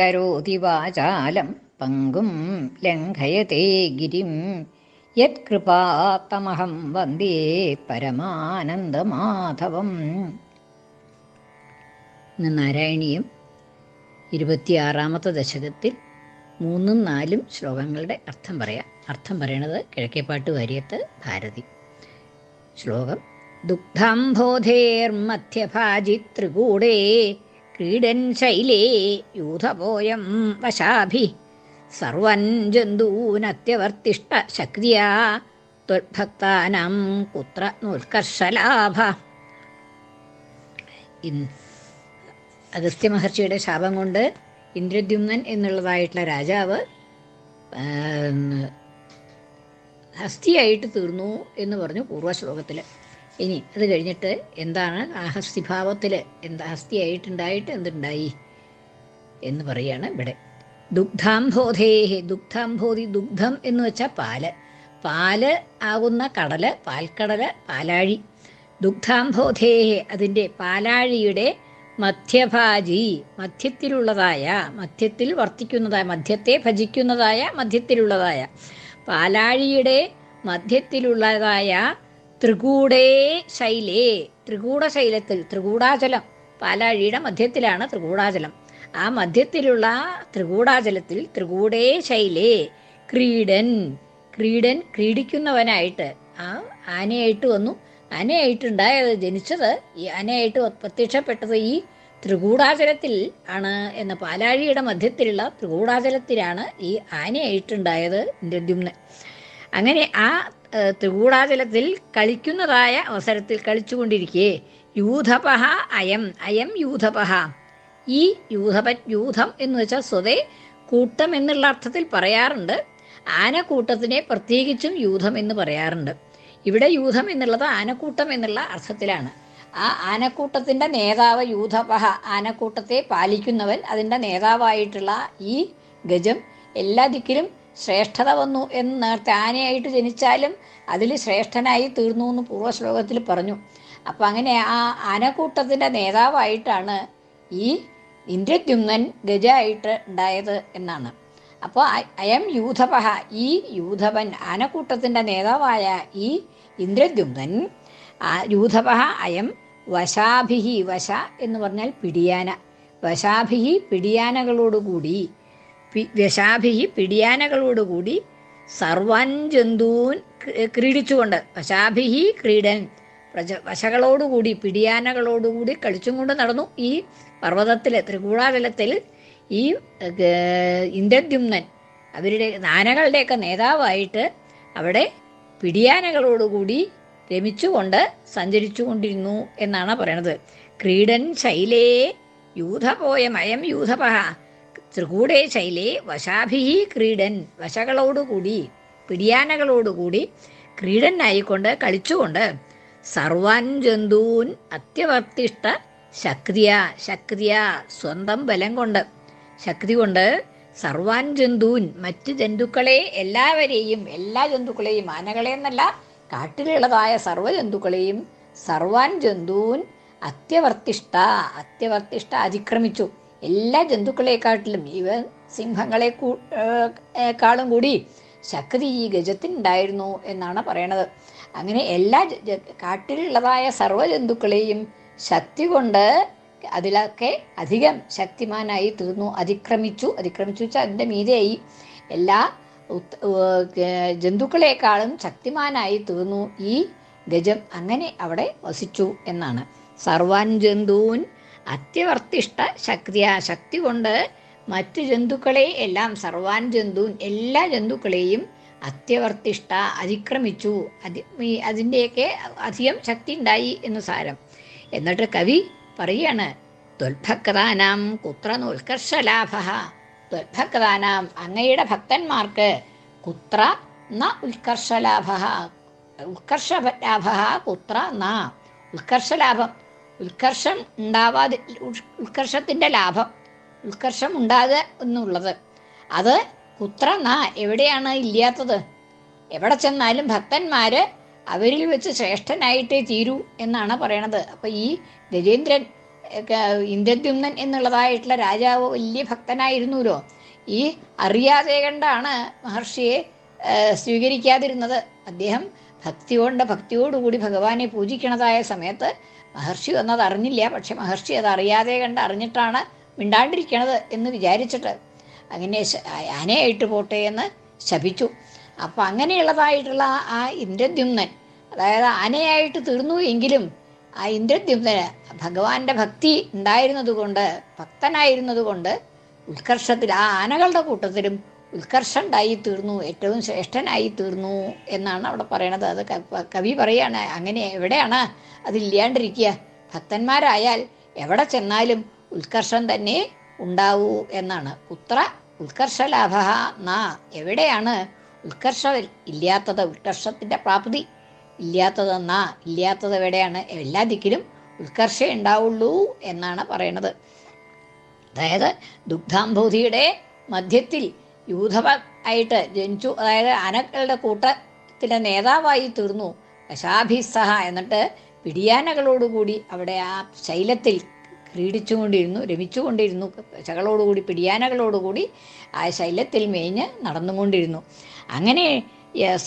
കരോതി വാചാലം പങ്കും ലംഘയത്തെ ഗിരിം. യത്കൃപാത്തമഹം വന്ദേ പരമാനന്ദമാധവം. ഇന്ന് നാരായണീയം ഇരുപത്തിയാറാമത്തെ ദശകത്തിൽ മൂന്നും നാലും ശ്ലോകങ്ങളുടെ അർത്ഥം പറയാം. അർത്ഥം പറയണത് കിഴക്കേപ്പാട്ട് വാര്യത്ത് ഭാരതി. ശ്ലോകം ദുഗ്ധാംബോധേർമധ്യഭാജി ത്രികൂടേ ക്രീഡൻ ശൈലേ യൂഥപോയം വശാഭി. സർവൻ ജന്തൂനത്യവർത്തിഷ്ട ശക്തിയാ. ത്വത്ഭക്താനം കുത്ര നോത്കർഷലാഭ അഗസ്ത്യ മഹർഷിയുടെ ശാപം കൊണ്ട് ഇന്ദ്രദ്യുമ്നൻ എന്നുള്ളതായിട്ടുള്ള രാജാവ് ഹസ്തിയായിട്ട് തീർന്നു എന്ന് പറഞ്ഞു പൂർവശ്ലോകത്തിൽ ഇനി അത് കഴിഞ്ഞിട്ട് എന്താണ് ആ ഹസ്തിഭാവത്തിൽ എന്താ ഹസ്തിയായിട്ടുണ്ടായിട്ട് എന്തുണ്ടായി? എന്ന് പറയാണ് ഇവിടെ. ദുഗ്ധാംബോധേഹി ദുഗ്ധാംബോധി ദുഗ്ധം എന്ന് വെച്ചാൽ പാൽ. പാൽ ആകുന്ന കടൽ പാൽക്കടൽ പാലാഴി. ദുഗ്ധാംബോധേഹി അതിന്റെ പാലാഴിയുടെ മധ്യഭാജി മധ്യത്തിലുള്ളതായ മധ്യത്തിൽ വർത്തിക്കുന്നതായ മധ്യത്തെ ഭജിക്കുന്നതായ മധ്യത്തിലുള്ളതായ. പാലാഴിയുടെ മധ്യത്തിലുള്ളതായ ത്രികൂടേ ശൈലേ. ത്രികൂടശൈലത്തിൽ ത്രികൂടാചലം പാലാഴിയുടെ മധ്യത്തിലാണ് ത്രികൂടാചലം ആ മധ്യത്തിലുള്ള ത്രികൂടാചലത്തിൽ ത്രികൂടേ ശൈലേ. ക്രീഡൻ. ക്രീഡൻ ക്രീഡിക്കുന്നവനായിട്ട് ആ ആനയായിട്ട് വന്നു. ആനയായിട്ടുണ്ടായത് ജനിച്ചത് ഈ ആനയായിട്ട് പ്രത്യക്ഷപ്പെട്ടത് ഈ ത്രികൂടാചലത്തിൽ ആണ് എന്ന പാലാഴിയുടെ മധ്യത്തിലുള്ള ത്രികൂടാചലത്തിലാണ് ഈ ആനയായിട്ടുണ്ടായത് ഇന്ദ്രദ്യുമ്നൻ അങ്ങനെ ആ ത്രികൂടാചലത്തിൽ കളിക്കുന്നതായ അവസരത്തിൽ കളിച്ചുകൊണ്ടിരിക്കെ. യൂഥപഹ അയം അയം യൂഥപഹ ഈ യൂഥപ യൂഥം എന്ന് വെച്ചാൽ സ്വതേ കൂട്ടം എന്നുള്ള അർത്ഥത്തിൽ പറയാറുണ്ട്. ആനക്കൂട്ടത്തിനെ പ്രത്യേകിച്ചും യൂഥം എന്ന് പറയാറുണ്ട്. ഇവിടെ യൂഥം എന്നുള്ളത് ആനക്കൂട്ടം എന്നുള്ള അർത്ഥത്തിലാണ്. ആ ആനക്കൂട്ടത്തിന്റെ നേതാവ് യൂഥപഹ ആനക്കൂട്ടത്തെ പാലിക്കുന്നവൻ അതിന്റെ നേതാവായിട്ടുള്ള ഈ ഗജം എല്ലാ ദിക്കിലും ശ്രേഷ്ഠത വന്നു എന്ന് നേരത്തെ ആനയായിട്ട് ജനിച്ചാലും അതിൽ ശ്രേഷ്ഠനായി തീർന്നു എന്ന് പൂർവശ്ലോകത്തിൽ പറഞ്ഞു. അപ്പം അങ്ങനെ ആ ആനക്കൂട്ടത്തിന്റെ നേതാവായിട്ടാണ് ഈ ഇന്ദ്രദ്യുമ്നൻ ഗജായിട്ട് ഉണ്ടായത് എന്നാണ്. അപ്പോൾ അയം യൂഥപഹ ഈ യൂഥപൻ ആനക്കൂട്ടത്തിന്റെ നേതാവായ ഈ ഇന്ദ്രദ്യുമ്നൻ യൂഥപഹ അയം വശാഭിഹി വശ എന്ന് പറഞ്ഞാൽ പിടിയാന. വശാഭിഹി പിടിയാനകളോടുകൂടി വശാഭിഹി പിടിയാനകളോടുകൂടി സർവൻ ജന്തൂൻ ക്രീഡിച്ചുകൊണ്ട് വശാഭിഹി ക്രീഡൻ. പ്രജ വശകളോടുകൂടി പിടിയാനകളോടുകൂടി കളിച്ചും കൊണ്ട് നടന്നു. ഈ പർവതത്തിലെ ത്രികൂടാചലത്തിൽ ഈ ഇന്ദ്രദ്യുമ്നൻ അവരുടെ ആനകളുടെയൊക്കെ നേതാവായിട്ട് അവിടെ പിടിയാനകളോടുകൂടി രമിച്ചുകൊണ്ട് സഞ്ചരിച്ചു കൊണ്ടിരുന്നു എന്നാണ് പറയണത്. ക്രീഡൻ ശൈലേ യൂഥപോയമയം യൂഥപഹ ത്രികൂടേ ശൈലേ വശാഭിഹി ക്രീഡൻ. വശകളോടുകൂടി പിടിയാനകളോടുകൂടി ക്രീഡനായിക്കൊണ്ട് കളിച്ചുകൊണ്ട് സർവാൻ ജന്തൂൻ അത്യവർത്തിഷ്ട ശക്തിയ ശക്തിയ സ്വന്തം ബലം കൊണ്ട്. ശക്തി കൊണ്ട് സർവാൻ ജന്തൂൻ മറ്റ് ജന്തുക്കളെ എല്ലാവരെയും എല്ലാ ജന്തുക്കളെയും ആനകളെ എന്നല്ല കാട്ടിലുള്ളതായ സർവജന്തുക്കളെയും സർവാൻ ജന്തൂൻ അത്യവർത്തിഷ്ട അത്യവർത്തിഷ്ട അതിക്രമിച്ചു. എല്ലാ ജന്തുക്കളെക്കാട്ടിലും ഇവ സിംഹങ്ങളെ കാളും കൂടി ശക്തി ഈ ഗജത്തിനുണ്ടായിരുന്നു എന്നാണ് പറയണത്. അങ്ങനെ എല്ലാ കാട്ടിലുള്ളതായ സർവ ജന്തുക്കളെയും ശക്തി കൊണ്ട് അതിലൊക്കെ അധികം ശക്തിമാനായി തീർന്നു അതിക്രമിച്ചു. അതിക്രമിച്ചു വെച്ചാൽ അതിന്റെ മീതെയായി. എല്ലാ ജന്തുക്കളെക്കാളും ശക്തിമാനായി തീർന്നു ഈ ഗജം അങ്ങനെ അവിടെ വസിച്ചു എന്നാണ്. സർവാൻ ജന്തൂൻ അത്യവർത്തിഷ്ട ശക്തിയ ശക്തി കൊണ്ട് മറ്റു ജന്തുക്കളെ എല്ലാം സർവാൻ ജന്തു എല്ലാ ജന്തുക്കളെയും അത്യവർത്തിഷ്ട അതിക്രമിച്ചു. അതി അതിന്റെയൊക്കെ അധികം ശക്തി ഉണ്ടായി എന്ന് സാരം. എന്നിട്ട് കവി പറയാണ് ത്വൽഭക്താനാം കുത്ര ലാഭ ത്വൽഭക്താനാം അങ്ങയുടെ ഭക്തന്മാർക്ക് കുത്ര ന ഉത്കർഷലാഭ ഉത്കർഷലാഭ കുത്ര ന. ഉത്കർഷലാഭം ഉത്കർഷം ഉണ്ടാവാതെ ഉത്കർഷത്തിന്റെ ലാഭം ഉത്കർഷം ഉണ്ടാകുക എന്നുള്ളത്. അത് കുത്ര നാ എവിടെയാണ് ഇല്ലാത്തത്? എവിടെ ചെന്നാലും ഭക്തന്മാര് അവരിൽ വെച്ച് ശ്രേഷ്ഠനായിട്ടേ തീരൂ എന്നാണ് പറയണത്. അപ്പൊ ഈ ഗജേന്ദ്രൻ ഇന്ദ്രദ്യുമ്നൻ എന്നുള്ളതായിട്ടുള്ള രാജാവ് വലിയ ഭക്തനായിരുന്നുല്ലോ ഈ അറിയാതെ കണ്ടാണ് മഹർഷിയെ സ്വീകരിക്കാതിരുന്നത്. അദ്ദേഹം ഭക്തി കൊണ്ട് ഭക്തിയോടുകൂടി ഭഗവാനെ പൂജിക്കണതായ സമയത്ത് മഹർഷി വന്നത് അറിഞ്ഞില്ല പക്ഷെ മഹർഷി അത് അറിയാതെ കണ്ട് അറിഞ്ഞിട്ടാണ് മിണ്ടാണ്ടിരിക്കണത് എന്ന് വിചാരിച്ചിട്ട് അങ്ങനെ ആനയായിട്ട് പോട്ടെ എന്ന് ശപിച്ചു. അപ്പം അങ്ങനെയുള്ളതായിട്ടുള്ള ആ ഇന്ദ്രദ്യുമ്നൻ അതായത് ആനയായിട്ട് തീർന്നു എങ്കിലും ആ ഇന്ദ്രദ്യുമ്നന് ഭഗവാന്റെ ഭക്തി ഉണ്ടായിരുന്നതുകൊണ്ട് ഭക്തനായിരുന്നതുകൊണ്ട് ഭക്തനായിരുന്നത് ഉത്കർഷത്തിൽ ആ ആനകളുടെ കൂട്ടത്തിലും ഉത്കർഷം ഉണ്ടായി തീർന്നു ഏറ്റവും ശ്രേഷ്ഠനായി തീർന്നു എന്നാണ് അവിടെ പറയണത്. അത് കവി പറയാണ് അങ്ങനെ എവിടെയാണ്? അതില്ലാണ്ടിരിക്കുക. ഭക്തന്മാരായാൽ എവിടെ ചെന്നാലും ഉത്കർഷം തന്നെ ഉണ്ടാവൂ എന്നാണ്. പുത്ര ഉത്കർഷലാഭ നാ എവിടെയാണ്? ഉത്കർഷം ഇല്ലാത്തത് ഉത്കർഷത്തിന്റെ പ്രാപ്തി ഇല്ലാത്തത് നാ ഇല്ലാത്തത് എവിടെയാണ്? എല്ലാ ദിക്കിലും ഉത്കർഷം ഉണ്ടാവുള്ളൂ എന്നാണ് പറയണത്. അതായത് ദുഗ്ധാംഭൂതിയുടെ മധ്യത്തിൽ യൂഥവ ആയിട്ട് ജനിച്ചു. അതായത് ആനകളുടെ കൂട്ടത്തിലെ നേതാവായി തീർന്നു ദശാഭിസഹ എന്നിട്ട് പിടിയാനകളോടുകൂടി അവിടെ ആ ശൈലത്തിൽ ക്രീഡിച്ചുകൊണ്ടിരുന്നു രമിച്ചുകൊണ്ടിരുന്നു. ചകളോടുകൂടി പിടിയാനകളോടുകൂടി ആ ശൈലത്തിൽ മേഞ്ഞ് നടന്നുകൊണ്ടിരുന്നു. അങ്ങനെ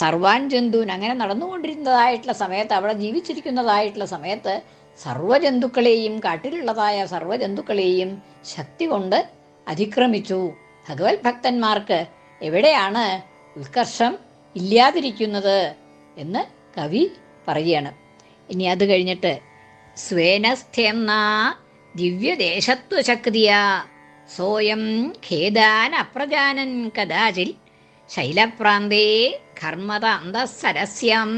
സർവാൻ ജന്തുൻ അങ്ങനെ നടന്നുകൊണ്ടിരുന്നതായിട്ടുള്ള സമയത്ത് അവിടെ ജീവിച്ചിരിക്കുന്നതായിട്ടുള്ള സമയത്ത് സർവജന്തുക്കളെയും കാട്ടിലുള്ളതായ സർവജന്തുക്കളെയും ശക്തി കൊണ്ട് അതിക്രമിച്ചു. ഭഗവത് ഭക്തന്മാർക്ക് എവിടെയാണ് ഉത്കർഷം ഇല്ലാതിരിക്കുന്നത് എന്ന് കവി പറയുകയാണ് ഇനി അത് കഴിഞ്ഞിട്ട് സ്വേനസ്ഥെന്ന ദിവ്യദേശത്വശക്തിയ സോയം ഖേദാൻ അപ്രജാനൻ കഥാചിൽ ശൈലപ്രാന്തേ കർമ്മത അന്തസരസ്യം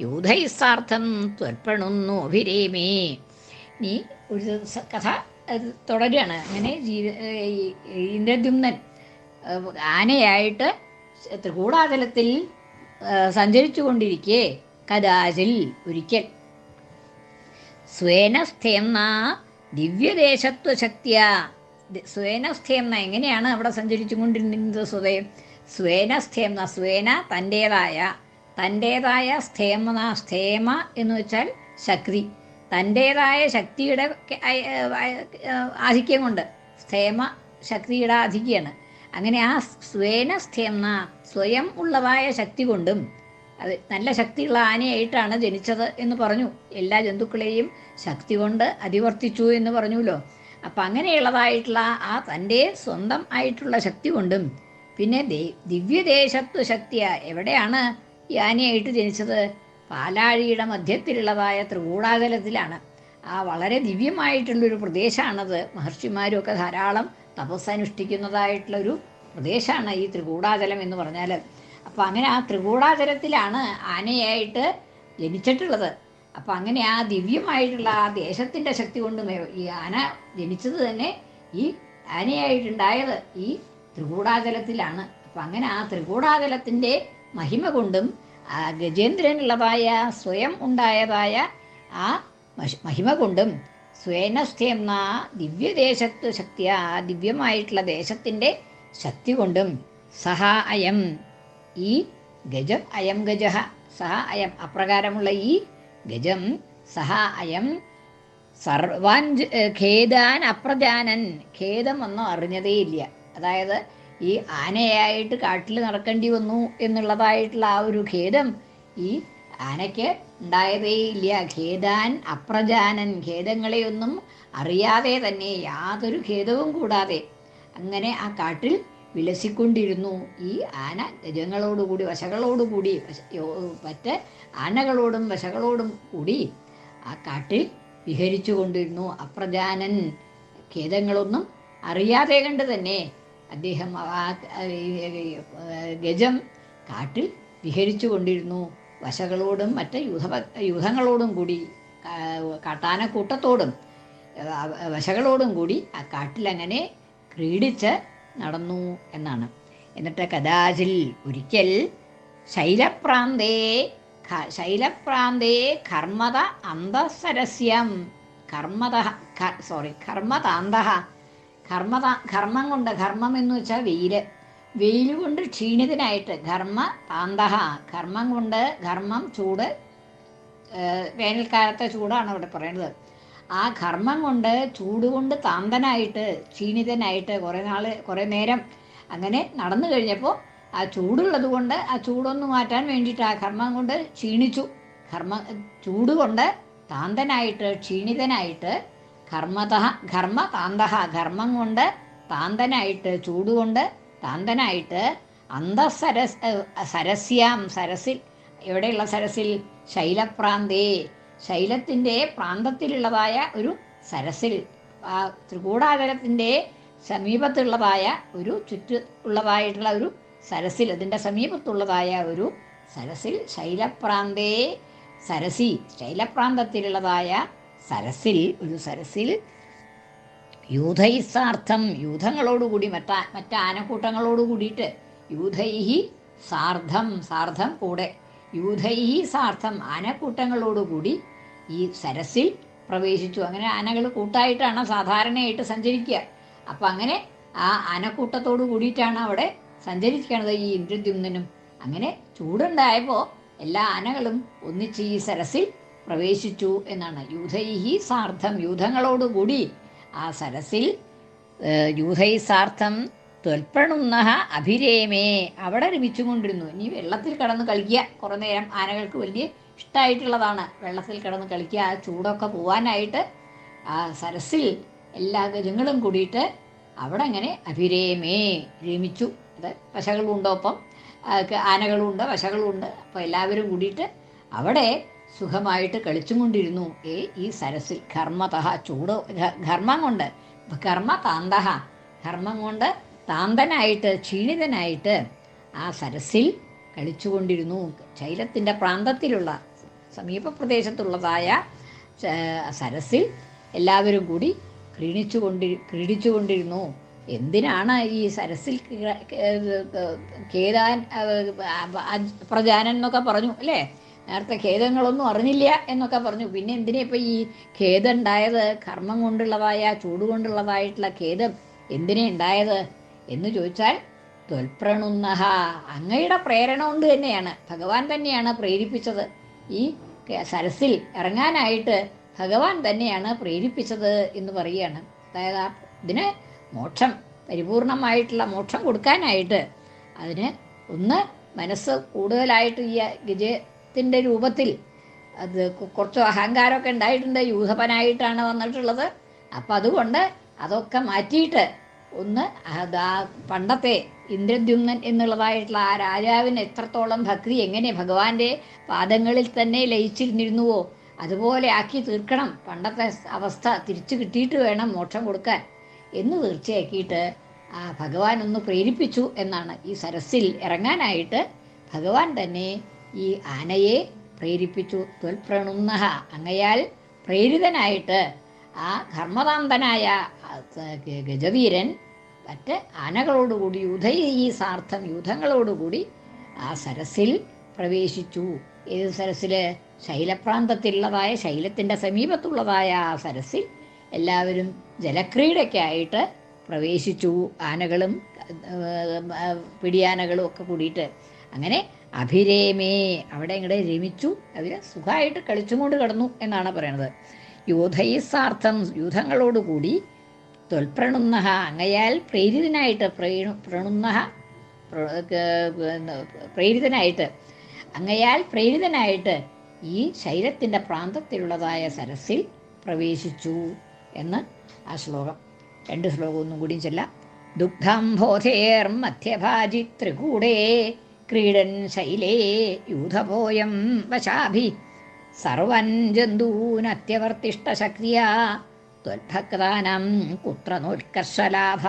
യൂഥൈസാർത്ഥം ത്വർപ്പണുന്നു അഭിരേമേ. നീ ഒരു കഥ അത് തുടരുകയാണ്. അങ്ങനെ ഇന്ദ്രദ്യുമ്നൻ ആനയായിട്ട് ത്രികൂടാചലത്തിൽ സഞ്ചരിച്ചു കൊണ്ടിരിക്കെ കഥാചിൽ ഒരിക്കൽ. സ്വേനസ്ഥേംന ദിവ്യദേശത്വ ശക്തിയ സ്വേനസ്ഥേംന എങ്ങനെയാണ് അവിടെ സഞ്ചരിച്ചു കൊണ്ടിരുന്നത് സ്വയം സ്വേനസ്ഥേംന സ്വേന തന്റേതായ തന്റേതായ സ്ഥേമന സ്ഥേമ എന്ന് വെച്ചാൽ ശക്തി. തന്റേതായ ശക്തിയുടെ ആധിക്യം കൊണ്ട് സ്ഥേമ ശക്തിയുടെ ആധിക്യാണ്. അങ്ങനെ ആ സ്വേന സ്ഥേമ സ്വയം ഉള്ളതായ ശക്തി കൊണ്ടും അത് നല്ല ശക്തിയുള്ള ആനയായിട്ടാണ് ജനിച്ചത് എന്ന് പറഞ്ഞു. എല്ലാ ജന്തുക്കളെയും ശക്തി കൊണ്ട് അതിവർത്തിച്ചു എന്ന് പറഞ്ഞുല്ലോ. അപ്പം അങ്ങനെയുള്ളതായിട്ടുള്ള ആ തന്റെ സ്വന്തം ആയിട്ടുള്ള ശക്തി കൊണ്ടും പിന്നെ ദിവ്യദേശത്വ ശക്തിയ എവിടെയാണ് ഈ ആനയായിട്ട് ജനിച്ചത്? പാലാഴിയുടെ മധ്യത്തിലുള്ളതായ ത്രികൂടാചലത്തിലാണ് ആ വളരെ ദിവ്യമായിട്ടുള്ളൊരു പ്രദേശമാണത് മഹർഷിമാരും ഒക്കെ ധാരാളം തപസ്സനുഷ്ഠിക്കുന്നതായിട്ടുള്ളൊരു പ്രദേശമാണ് ഈ ത്രികൂടാചലം എന്ന് പറഞ്ഞാൽ അപ്പോൾ അങ്ങനെ ആ ത്രികൂടാചലത്തിലാണ് ആനയായിട്ട് ജനിച്ചിട്ടുള്ളത്. അപ്പം അങ്ങനെ ആ ദിവ്യമായിട്ടുള്ള ആ ദേശത്തിന്റെ ശക്തി കൊണ്ട് ഈ ആന ജനിച്ചത് തന്നെ ഈ ആനയായിട്ടുണ്ടായത് ഈ ത്രികൂടാചലത്തിലാണ് അപ്പം അങ്ങനെ ആ ത്രികൂടാചലത്തിന്റെ മഹിമ കൊണ്ടും ആ ഗജേന്ദ്രനുള്ളതായ സ്വയം ഉണ്ടായതായ ആ മഹിമ കൊണ്ടും സ്വേനസ്ഥേംന ദിവ്യദേശത്വ ശക്തിയ ദിവ്യമായിട്ടുള്ള ദേശത്തിന്റെ ശക്തി കൊണ്ടും സഹ അയം ഈ ഗജം അയം ഗജ സഹ അയം അപ്രകാരമുള്ള ഈ ഗജം സഹ അയം സർവാൻ ഖേദാൻ അപ്രജാനൻ ഖേദമൊന്നും അറിഞ്ഞതേയില്ല. അതായത് ഈ ആനയായിട്ട് കാട്ടിൽ നടക്കേണ്ടി വന്നു എന്നുള്ളതായിട്ടുള്ള ആ ഒരു ഖേദം ഈ ആനയ്ക്ക് ഉണ്ടായതേയില്ല ഖേദാൻ അപ്രജാനൻ ഖേദങ്ങളെയൊന്നും അറിയാതെ തന്നെ യാതൊരു ഖേദവും കൂടാതെ അങ്ങനെ ആ കാട്ടിൽ വിലസിക്കൊണ്ടിരുന്നു. ഈ ആന ഗജങ്ങളോടുകൂടി വശകളോടുകൂടി വശ- മറ്റ് ആനകളോടും വശകളോടും കൂടി ആ കാട്ടിൽ വിഹരിച്ചു കൊണ്ടിരുന്നു അപ്രജാനൻ ഖേദങ്ങളൊന്നും അറിയാതെ കണ്ട് തന്നെ അദ്ദേഹം ആ ഗജം കാട്ടിൽ വിഹരിച്ചു കൊണ്ടിരുന്നു. വശകളോടും മറ്റ് യൂഥ യൂഥങ്ങളോടും കൂടി കാട്ടാനക്കൂട്ടത്തോടും വശകളോടും കൂടി ആ കാട്ടിലങ്ങനെ ക്രീഡിച്ച് നടന്നു എന്നാണ്. എന്നിട്ട് കഥാചിൽ ഒരിക്കൽ ശൈലപ്രാന്തേ ശൈലപ്രാന്തേ കർമ്മത അന്തസരസ്യം കർമ്മത സോറി കർമ്മതാന്ത കർമ്മത കർമ്മം കൊണ്ട് കർമ്മം എന്ന് വെച്ചാൽ വെയിൽ വെയിൽ കൊണ്ട് ക്ഷീണിതനായിട്ട് ധർമ്മ താന്തഹ. കർമ്മം കൊണ്ട് ധർമ്മം ചൂട് വേനൽക്കാലത്തെ ചൂടാണ് ഇവിടെ പറയുന്നത്. ആ കർമ്മം കൊണ്ട് ചൂടുകൊണ്ട് താന്തനായിട്ട് ക്ഷീണിതനായിട്ട് കുറേ നാൾ കുറേ നേരം അങ്ങനെ നടന്നു കഴിഞ്ഞപ്പോൾ ആ ചൂടുള്ളത് കൊണ്ട് ആ ചൂടൊന്ന് മാറ്റാൻ വേണ്ടിയിട്ട് ആ കർമ്മം കൊണ്ട് ക്ഷീണിച്ചു. കർമ്മ ചൂട് കൊണ്ട് താന്തനായിട്ട് ക്ഷീണിതനായിട്ട് കർമ്മത ഘർമ്മ താന്തഹ ഘർമ്മം കൊണ്ട് താന്തനായിട്ട് ചൂടുകൊണ്ട് താന്തനായിട്ട് അന്തസരസ് സരസ്യാം സരസിൽ എവിടെയുള്ള സരസിൽ ശൈലപ്രാന്തേ. ശൈലത്തിന്റെ പ്രാന്തത്തിലുള്ളതായ ഒരു സരസിൽ ആ ത്രികൂടാചരത്തിന്റെ സമീപത്തുള്ളതായ ഒരു ചുറ്റു ഉള്ളതായിട്ടുള്ള ഒരു സരസിൽ അതിന്റെ സമീപത്തുള്ളതായ ഒരു സരസിൽ ശൈലപ്രാന്തേ. സരസി ശൈലപ്രാന്തത്തിലുള്ളതായ സരസിൽ ഒരു സരസിൽ യൂഥൈസാർത്ഥം യൂഥങ്ങളോടുകൂടി മറ്റ മറ്റ ആനക്കൂട്ടങ്ങളോട് കൂടിയിട്ട് യൂഥൈഹി സാർദ്ധം സാർദ്ധം കൂടെ യൂഥൈഹി സാർത്ഥം ആനക്കൂട്ടങ്ങളോടുകൂടി ഈ സരസിൽ പ്രവേശിച്ചു. അങ്ങനെ ആനകൾ കൂട്ടായിട്ടാണ് സാധാരണയായിട്ട് സഞ്ചരിക്കുക. അപ്പം അങ്ങനെ ആ ആനക്കൂട്ടത്തോട് കൂടിയിട്ടാണ് അവിടെ സഞ്ചരിക്കണത് ഈ ഇന്ദ്രദ്യുമ്നും അങ്ങനെ ചൂടുണ്ടായപ്പോൾ എല്ലാ ആനകളും ഒന്നിച്ച് ഈ സരസിൽ പ്രവേശിച്ചു എന്നാണ്. യൂഥൈഹി സാർത്ഥം യൂഥങ്ങളോടുകൂടി ആ സരസിൽ യൂഥൈ സാർത്ഥം തൊൽപ്പണുന്ന അഭിരേമേ അവിടെ രമിച്ചുകൊണ്ടിരുന്നു ഇനി വെള്ളത്തിൽ കടന്ന് കളിക്കുക. കുറേ നേരം ആനകൾക്ക് വലിയ ഇഷ്ടമായിട്ടുള്ളതാണ് വെള്ളത്തിൽ കിടന്ന് കളിക്കുക ആ ചൂടൊക്കെ പോവാനായിട്ട് ആ സരസിൽ എല്ലാ ഗജങ്ങളും കൂടിയിട്ട് അവിടെ അങ്ങനെ അഭിരേമേ രമിച്ചു അത് പശകളുണ്ടോ ഒപ്പം ആനകളുണ്ട് പശകളുണ്ട് അപ്പോൾ എല്ലാവരും കൂടിയിട്ട് അവിടെ സുഖമായിട്ട് കളിച്ചും കൊണ്ടിരുന്നു ഏ ഈ സരസിൽ ഘർമ്മതഹ ചൂട് ഘർമ്മം കൊണ്ട് കർമ്മ താന്തഹ ഘർമ്മം കൊണ്ട് താന്തനായിട്ട് ക്ഷീണിതനായിട്ട് ആ സരസിൽ കളിച്ചുകൊണ്ടിരുന്നു. ശൈലത്തിന്റെ പ്രാന്തത്തിലുള്ള സമീപ പ്രദേശത്തുള്ളതായ സരസിൽ എല്ലാവരും കൂടി ക്രീണിച്ചു കൊണ്ടി ക്രീഡിച്ചു കൊണ്ടിരുന്നു എന്തിനാണ് ഈ സരസിൽ കേദാൻ പ്രജാനൻ എന്നൊക്കെ പറഞ്ഞു അല്ലേ? നേരത്തെ ഖേദങ്ങളൊന്നും അറിഞ്ഞില്ല എന്നൊക്കെ പറഞ്ഞു. പിന്നെ എന്തിനാ ഇപ്പം ഈ ഖേദം ഉണ്ടായത് കർമ്മം കൊണ്ടുള്ളതായ ചൂട് കൊണ്ടുള്ളതായിട്ടുള്ള ഖേദം എന്തിനാ ഉണ്ടായത്? എന്ന് ചോദിച്ചാൽ തൊൽപ്രണുന്നഹ അങ്ങയുടെ പ്രേരണ കൊണ്ട് തന്നെയാണ്. ഭഗവാൻ തന്നെയാണ് പ്രേരിപ്പിച്ചത്. ഈ സരസിൽ ഇറങ്ങാനായിട്ട് ഭഗവാൻ തന്നെയാണ് പ്രേരിപ്പിച്ചത് എന്ന് പറയുകയാണ്. അതായത് ആ ഇതിന് മോക്ഷം പരിപൂർണമായിട്ടുള്ള മോക്ഷം കൊടുക്കാനായിട്ട് അതിന് ഒന്ന് മനസ്സ് കൂടുതലായിട്ട് ഈ ഗജത്തിന്റെ രൂപത്തിൽ അത് കുറച്ച് അഹങ്കാരമൊക്കെ ഉണ്ടായിട്ടുണ്ട്. യൂഹപനായിട്ടാണ് വന്നിട്ടുള്ളത്. അപ്പം അതുകൊണ്ട് അതൊക്കെ മാറ്റിയിട്ട് ഒന്ന് പണ്ടത്തെ ഇന്ദ്രദ്യുമ്നൻ എന്നുള്ളതായിട്ടുള്ള ആ രാജാവിന് എത്രത്തോളം ഭക്തി എങ്ങനെ ഭഗവാന്റെ പാദങ്ങളിൽ തന്നെ ലയിച്ചിരുന്നിരുന്നുവോ അതുപോലെ ആക്കി തീർക്കണം. പണ്ടത്തെ അവസ്ഥ തിരിച്ചു കിട്ടിയിട്ട് വേണം മോക്ഷം കൊടുക്കാൻ. എന്ന് തീർച്ചയാക്കിയിട്ട് ആ ഭഗവാൻ ഒന്ന് പ്രേരിപ്പിച്ചു എന്നാണ് ഈ സരസിൽ ഇറങ്ങാനായിട്ട് ഭഗവാൻ തന്നെ ഈ ആനയെ പ്രേരിപ്പിച്ചു. ത്വൽപ്രണുന്ന അങ്ങയാൽ പ്രേരിതനായിട്ട് ആ ധർമ്മതാന്തനായ ഗജവീരൻ മറ്റ് ആനകളോടുകൂടി യുധ ഈ സാർത്ഥം യുധങ്ങളോടുകൂടി ആ സരസിൽ പ്രവേശിച്ചു. ഏത് സരസിൽ ശൈലപ്രാന്തത്തിലുള്ളതായ ശൈലത്തിന്റെ സമീപത്തുള്ളതായ ആ സരസിൽ എല്ലാവരും ജലക്രീഡയ്ക്ക് ആയിട്ട് പ്രവേശിച്ചു. ആനകളും പിടിയാനകളും ഒക്കെ കൂടിയിട്ട്. അങ്ങനെ അഭിരേമേ. അവിടെ ഇങ്ങടെ രമിച്ചു. അവർ സുഖമായിട്ട് കളിച്ചുകൊണ്ട് കിടന്നു എന്നാണ് പറയണത്. യൂഥൈസാർത്ഥം യൂഥങ്ങളോടുകൂടി തൊൽപ്രണുന്ന അങ്ങയാൽ പ്രേരിതനായിട്ട് പ്രേണു പ്രണുന്ന പ്രേരിതനായിട്ട്. അങ്ങയാൽ പ്രേരിതനായിട്ട് ഈ ശൈലത്തിന്റെ പ്രാന്തത്തിലുള്ളതായ സരസിൽ പ്രവേശിച്ചു എന്ന് ആ ശ്ലോകം. രണ്ട് ശ്ലോകം ഒന്നും കൂടിയും ചെല്ലാം. ദുഗ്ധം ബോധേർ മധ്യഭാജി ത്രികൂടേ ക്രീഡൻ ശൈലേ യൂഥപോയം വശാഭി. സർവൻ ജന്തൂനത്യവർത്തിഷ്ടശക്തിയാ ത്വൽഭക്താനം കുത്ര നോത്കർഷലാഭ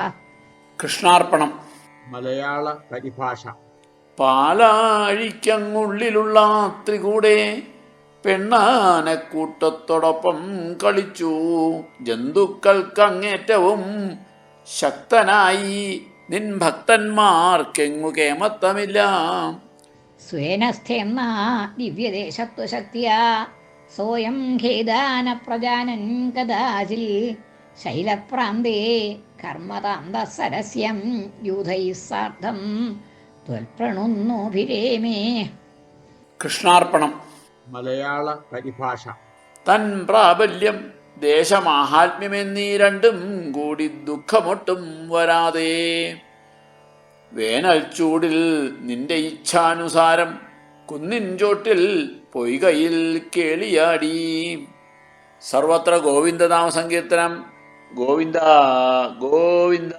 കൃഷ്ണാർപ്പണം. മലയാള പരിഭാഷ. പാലാഴിക്കങ്ങുള്ളിലുള്ള ത്രികൂടെ പെണ്ണാനക്കൂട്ടത്തോടൊപ്പം കളിച്ചു. ജന്തുക്കൾക്കങ്ങേറ്റവും ശക്തനായി നിൻ ഭക്തന്മാർക്കെങ്ങു കേമത്തമില്ല സ്വേനസ്ഥെന്ന ദിവ്യദേശത്വശക്തിയാ. സോയം ഖേദാന പ്രജാനൻ കദാചിൽ ശൈലപ്രാന്തേ കർമ്മതാന്തസരസ്യം യൂഥൈസാർദ്ധം ത്വൽപ്രണുന്നോഭിരേമേ. കൃഷ്ണാർപ്പണം. മലയാള പരിഭാഷ. തൻ പ്രാബല്യം. ദേശമാഹാത്മ്യമെന്നീ രണ്ടും കൂടി ദുഃഖമൊട്ടും വരാതെ. വേനൽ ചൂടിൽ നിന്റെ ഇച്ഛാനുസാരം കുന്നിൻ ചോട്ടിൽ പൊയ്കയിൽ കേളിയാടി. സർവത്ര ഗോവിന്ദനാമ സങ്കീർത്തനം ഗോവിന്ദ ഗോവിന്ദ.